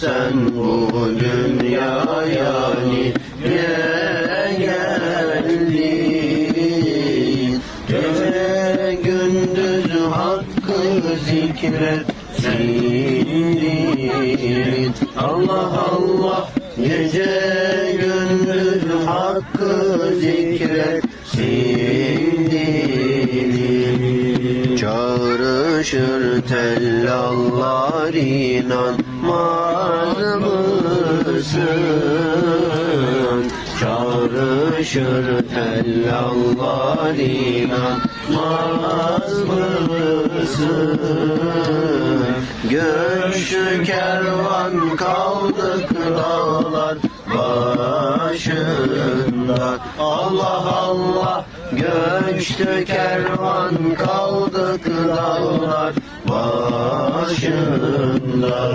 sen bu dünyaya niye geldin. Gece gündüz hakkı zikret sildin Allah Allah Gece gündüz hakkı zikret sildin Çağrışır tellallar inanmaz mısın? Çağrışır tellallar inanmaz mısın? Göçtü kervan kaldık dağlar başında. Allah Allah göçtü kervan kaldık dağlar başında